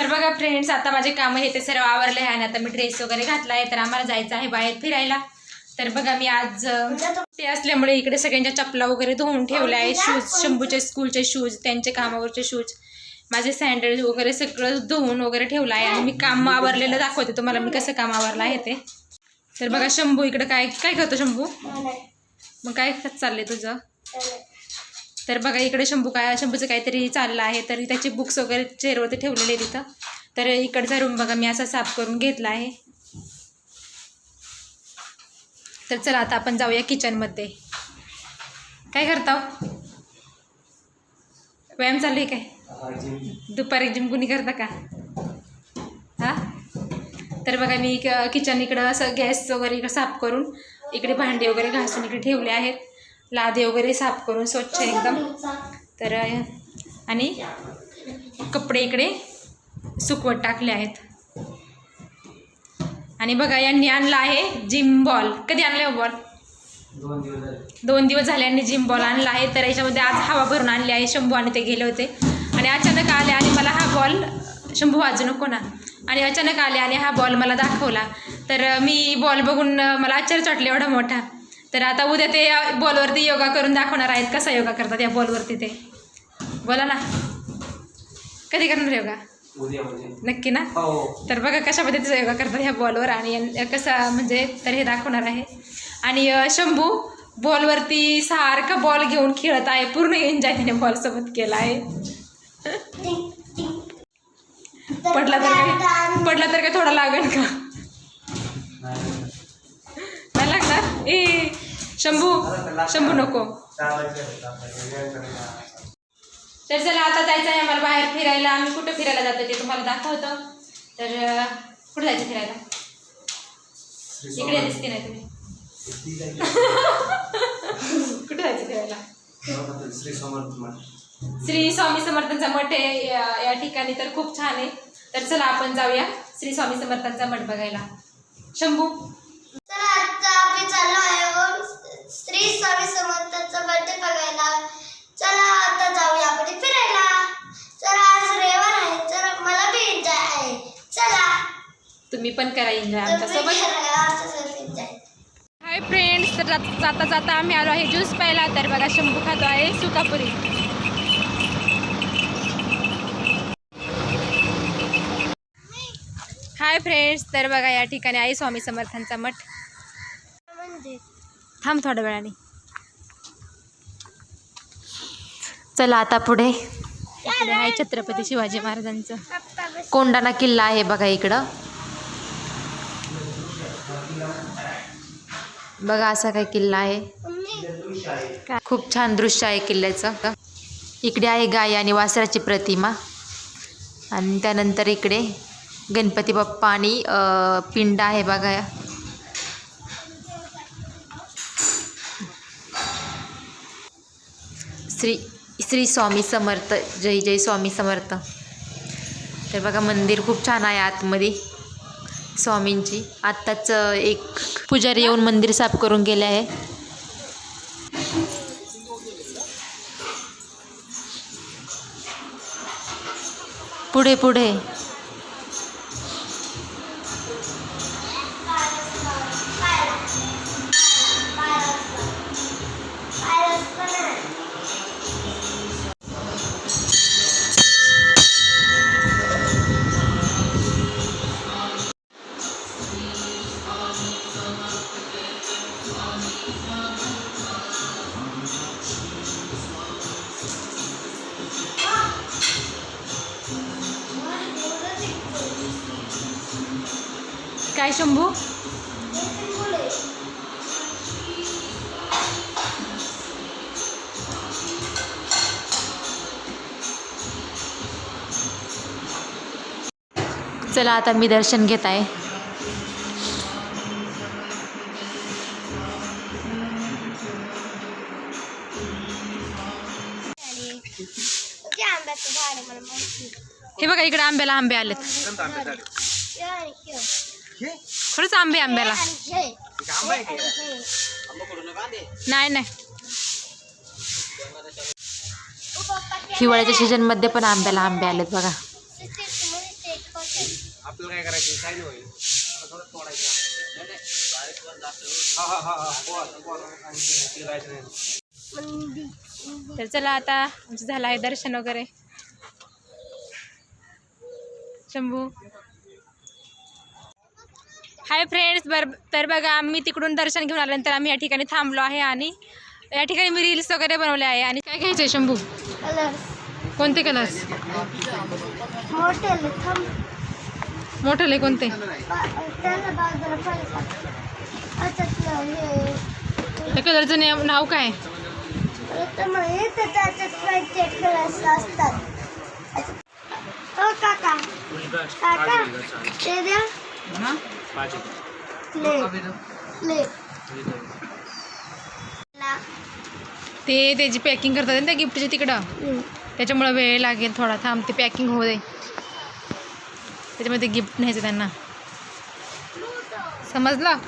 तर बघा फ्रेंड्स आता माझे कामं हे ते सर्व आवरले आहे आणि आता मी ड्रेस वगैरे घातला आहे तर आम्हाला जायचं आहे बाहेर फिरायला. तर बघा मी आज ते असल्यामुळे इकडे सगळ्यांच्या चपला वगैरे धुवून ठेवल्या आहे शूज शंभूचे स्कूलचे शूज त्यांचे कामावरचे शूज माझे सँडल वगैरे सगळं धुवून वगैरे ठेवलं आहे आणि मी काम आवरलेलं दाखवते तुम्हाला मी कसं काम आवरलं आहे ते. तर बघा शंभू इकडे काय काय करतो शंभू? मग काय चाललंय तुझं? तर बघा इकडे शंभू काय शंभूचं काहीतरी चाललं आहे तर त्याचे बुक्स वगैरे चेअरवरती ठेवलेले आहेत तिथं तर इकडचा रूम बघा मी असा साफ करून घेतला आहे. तर चला आता आपण जाऊया किचनमध्ये काय करता हो? व्यायाम चालू आहे काय? दुपारी जिम कुणी करता का? हा? तर बघा मी किचन इकडं असं गॅस वगैरे इकडं साफ करून इकडे भांडे वगैरे घासून इकडे ठेवले आहेत. लादे वगैरे साफ करून स्वच्छ एकदम. तर आणि कपडे इकडे सुकवत टाकले आहेत. आणि बघा यांनी आणला आहे जिम बॉल. कधी आणले हो बॉल? दोन दिवस झाले. दोन दिवस झाले यांनी जिम बॉल आणला आहे. तर याच्यामध्ये आज हवा भरून आणली आहे. शंभू आणि ते गेले होते. आणि अचानक आले आणि मला हा बॉल शंभू वाजू नको ना. आणि अचानक आले आणि हा बॉल मला दाखवला. तर मी बॉल बघून मला आश्चर्य वाटलं एवढा मोठा. तर आता उद्या ते अ, बॉलवरती योगा करून दाखवणार आहेत. कसा योगा करतात या बॉलवरती ते? बोला ना. कधी करणार योगा? म्हणजे. नक्की ना? हो. तर बघा कशा पद्धतीचा योगा करतात ह्या बॉलवर आणि यां- कसा म्हणजे तर हे दाखवणार आहे. आणि शंभू बॉलवरती सारखा बॉल घेऊन खेळत आहे. पूर्ण एन्जॉय त्याने बॉलसोबत केला आहे. पडला तर काय? पडला तर काय थोडा लागेल का? नाही लागणार? ए. शंभू शंभू नको. तर चला आता जायचं आहे आम्हाला बाहेर फिरायला आम्ही कुठं फिरायला जातो ते तुम्हाला दाखवतो तर कुठं जायचं फिरायला इकडे. दिसते नाही तुम्ही. कुठं जायचं फिरायला श्री समर्थ मठ. श्री स्वामी समर्थांचा मठ आहे या या ठिकाणी तर खूप छान आहे तर चला आपण जाऊया श्री स्वामी समर्थांचा मठ बघायला शंभू तर आता आम्ही चाललो आहे ओम श्री स्वामी समर्थांचा बर्थडे बघायला. चला आता जाऊया आपण फिरायला. चला आज रविवार आहे तर मला बी एन्जॉय आहे. चला. तुम्ही पण करा एन्जॉय आमच्यासोबत. हाय फ्रेंड्स तर जात- जाता जाता आम्ही आलो आहे ज्यूस प्यायला. तर बघा शंभू खातो आहे सुकापुरी. हाय फ्रेंड्स तर बघा या ठिकाणी आहे स्वामी समर्थांचा मठ. थांब थोड्या वेळाने. चला आता पुढे. इकडे आहे छत्रपती शिवाजी महाराजांचं. कोंडाणा किल्ला आहे बघा इकडं. बघा असा काय किल्ला आहे. खूप छान दृश्य आहे किल्ल्याचं. इकडे आहे गाय आणि वासराची प्रतिमा. आणि त्यानंतर इकडे गणपती बाप्पा आणि पिंड आहे बघा. श्री श्री स्वामी समर्थ जय जय स्वामी समर्थ. तर बघा मंदिर खूप छान आहे आतमध्ये. स्वामींची. आत्ताच एक पुजारी येऊन मंदिर साफ करून गेले आहे. पुढे पुढे. काय शंभू? चला आता मी दर्शन घेत आहे. हे बघा इकडे आंब्याला आंबे आलेत. खरंच आंबे आंब्याला. नाही नाही. हिवाळ्याच्या सीझनमध्ये पण आंब्याला आंबे आलेत बघा. आपल्याला काय करायचं? काय नाही. तर चला आता आमचं झालं आहे दर्शन वगैरे. शंभू. हाय फ्रेंड्स बर तर बघा आम्ही तिकडून दर्शन घेऊन आल्यानंतर आम्ही या ठिकाणी थांबलो आहे आणि या ठिकाणी मी रील्स वगैरे बनवले आहे. आणि काय घ्यायचं आहे शंभू कोणते कलर्स मोठले कोणते? हे त्या कलरचं ने- नाव काय? असतात. ते त्याची पॅकिंग करतात ना त्या गिफ्टची तिकडं. त्याच्यामुळं वेळ लागेल थोडा. थांब ते पॅकिंग होऊ दे. त्याच्यामध्ये गिफ्ट न्यायचं त्यांना. समजलं?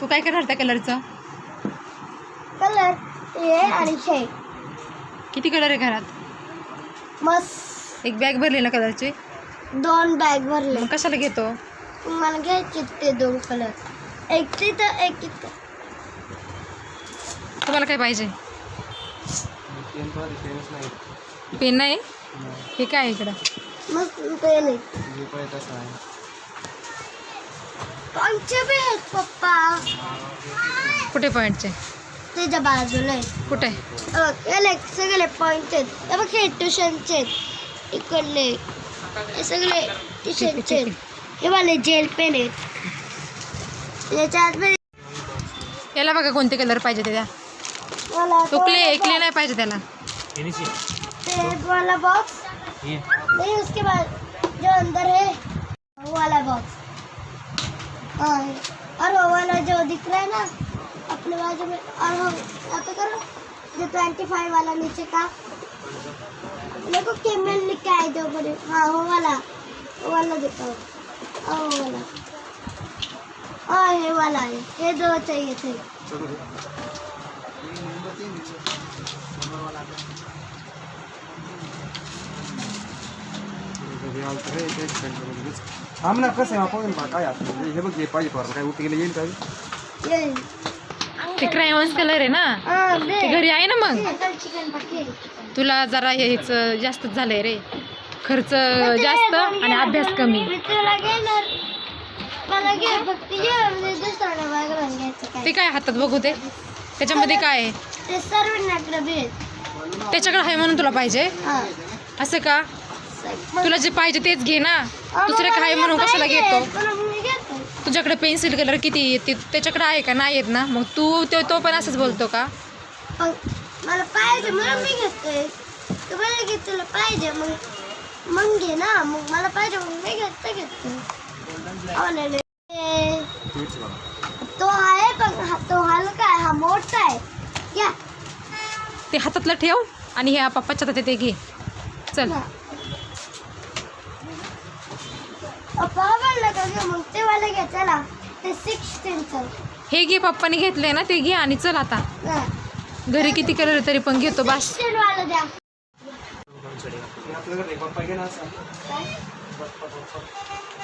तू काय करणार त्या कलरचं कलर हे आणि किती कलर आहे घरात? मस्त. एक बॅग भरली ना कलरची दोन बॅग भरले. मग कशाला घेतो? मला घ्यायचे ते दोन कलर एक तिथं एक तिथं तुम्हाला काय पाहिजे? पेन नाही हे काय इकडं? मस्त ते नाही हे आमचे बी आहेत पप्पा. कुठे पॉईंटचे त्याच्या बाजूला आहे. कुठे? बघ, याला सगळे पॉईंट आहेत. हे बघ हे ट्युशनचे आहेत. इकडले. हे सगळे ट्युशनचे आहेत. हे वाले जेल पेन आहेत याच्यात याला बघा कोणते कलर पाहिजे ते द्या तो क्ले क्ले नाही पाहिजे त्याला. ते वाला बॉक्स नहीं उसके बाद जो अंदर है वो वाला बॉक्स हाँ और वो वाला जो दिख रहा है ना अपने बाजू में और वो यहाँ पे करो। जो ट्वेंटी फाइव वाला नीचे का। देखो केमल लिख के आए जो बड़े हाँ वो वाला। वो वाला दिखाओ। हाँ वाला हाँ वाला है ये दो चाहिए थे थांब ना? कसं आहे आपण काय असं हे बघ हे पाहिजे पोराला. काय उठे गेले येईल काय ये ते क्रायॉन्स कलर आहे ना ते घरी आहे ना मग तुला जरा हेच जास्तच झालंय रे. खर्च जास्त आणि अभ्यास कमी. म्हणजे ते काय हातात बघू ते त्याच्यामध्ये काय आहे? त्याच्याकडे आहे म्हणून तुला पाहिजे? हा. असं का? तुला जे पाहिजे तेच घे ना. दुसरे काय म्हणून कशाला घेतो? तुझ्याकडे पेन्सिल कलर किती आहे? ते त्याच्याकडे आहे का? नाही येत ना. मग तू तो तो पण असंच बोलतो का? मला पाहिजे म्हणून मी घेतोय. तुला पाहिजे मग मग घे ना मग मला पाहिजे मग मी घेतो घेतो. तो आहे पण हा- तो हलका आहे हा मोठा आहे. घ्या ते हातातलं ठेव आणि हे पप्पाच्या हातात ते घे. चल. पप्पा आवडलं का घे मग ते वाला घे चला. ते सिक्स्टीनचं हे घे पप्पाने घेतलंय ना ते घे आणि चल आता. घरी किती कलर तरी पण घेतो बस. वाला द्या आपल्याकडे पप्पा घे ना असं काय?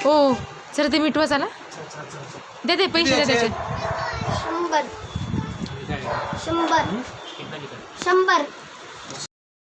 हो सर ते मिठवा चला. दे दे पैसे दे त्याचे. शंभर. शंभर. शंभर.